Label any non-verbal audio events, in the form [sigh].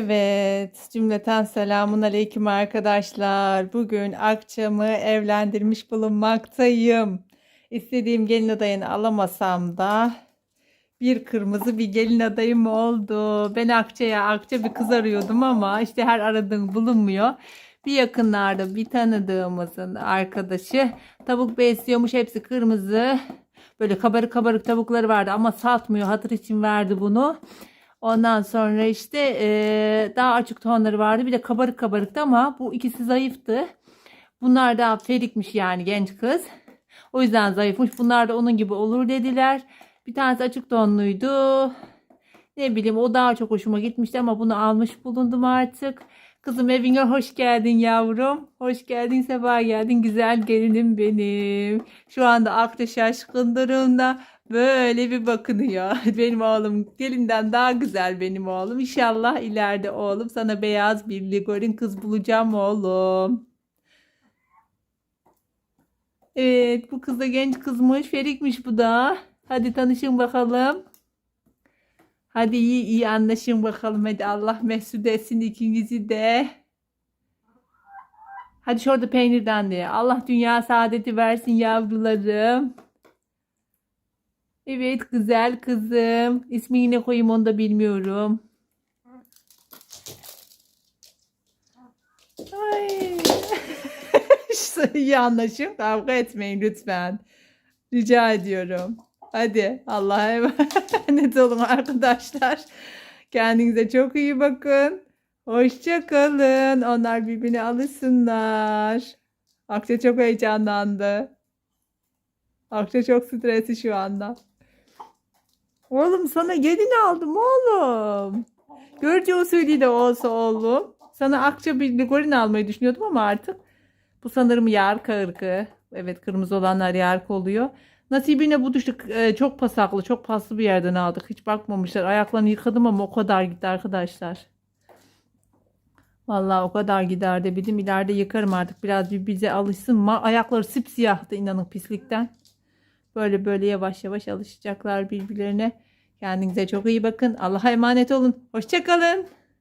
Evet, cümleten selamun aleyküm arkadaşlar. Bugün akçamı evlendirmiş bulunmaktayım. İstediğim gelin adayını alamasam da bir kırmızı bir gelin adayım oldu. Ben Akça'ya Akça bir kız arıyordum ama işte her aradığım bulunmuyor. Bir yakınlarda bir tanıdığımızın arkadaşı tavuk besliyormuş hepsi kırmızı. Böyle kabarık kabarık tavukları vardı ama satmıyor. Hatır için verdi bunu. Ondan sonra işte eee, daha açık tonları vardı. Bir de kabarık kabarıktı ama bu ikisi zayıftı. Bunlar da ferikmiş yani genç kız. O yüzden zayıfmış. Bunlar da onun gibi olur dediler. Bir tanesi açık tonluydu. Ne bileyim o daha çok hoşuma gitmişti ama bunu almış bulundum artık. Kızım evine hoş geldin yavrum. Hoş geldin, sefa geldin. Güzel gelinim benim. Şu anda aklı şaşkın durumda. Böyle bir bakınıyor. [laughs] Benim oğlum gelinden daha güzel benim oğlum. İnşallah ileride oğlum sana beyaz bir ligorin kız bulacağım oğlum. Evet bu kız da genç kızmış. Ferikmiş bu da. Hadi tanışın bakalım. Hadi iyi iyi anlaşın bakalım. Hadi Allah mesut etsin ikinizi de. Hadi şurada peynirden de. Allah dünya saadeti versin yavrularım. Evet güzel kızım. İsmini ne koyayım onu da bilmiyorum. Ay. [laughs] İyi anlaşın. Kavga etmeyin lütfen. Rica ediyorum. Hadi Allah'a emanet olun arkadaşlar. Kendinize çok iyi bakın. Hoşça kalın. Onlar birbirine alışsınlar. Akça çok heyecanlandı. Akça çok stresli şu anda. Oğlum sana gelin aldım oğlum. Görücü usulü de olsa oğlum. Sana akça bir ligorin almayı düşünüyordum ama artık bu sanırım yarka ırkı. Evet kırmızı olanlar yarka oluyor. Nasibine bu düştü. Ee, çok pasaklı, çok paslı bir yerden aldık. Hiç bakmamışlar. Ayaklarını yıkadım ama o kadar gitti arkadaşlar. Vallahi o kadar gider de bildim. İleride yıkarım artık. Biraz bir bize alışsın. Ma ayakları sipsiyahtı inanın pislikten. Böyle böyle yavaş yavaş alışacaklar birbirlerine. Kendinize çok iyi bakın. Allah'a emanet olun. Hoşçakalın.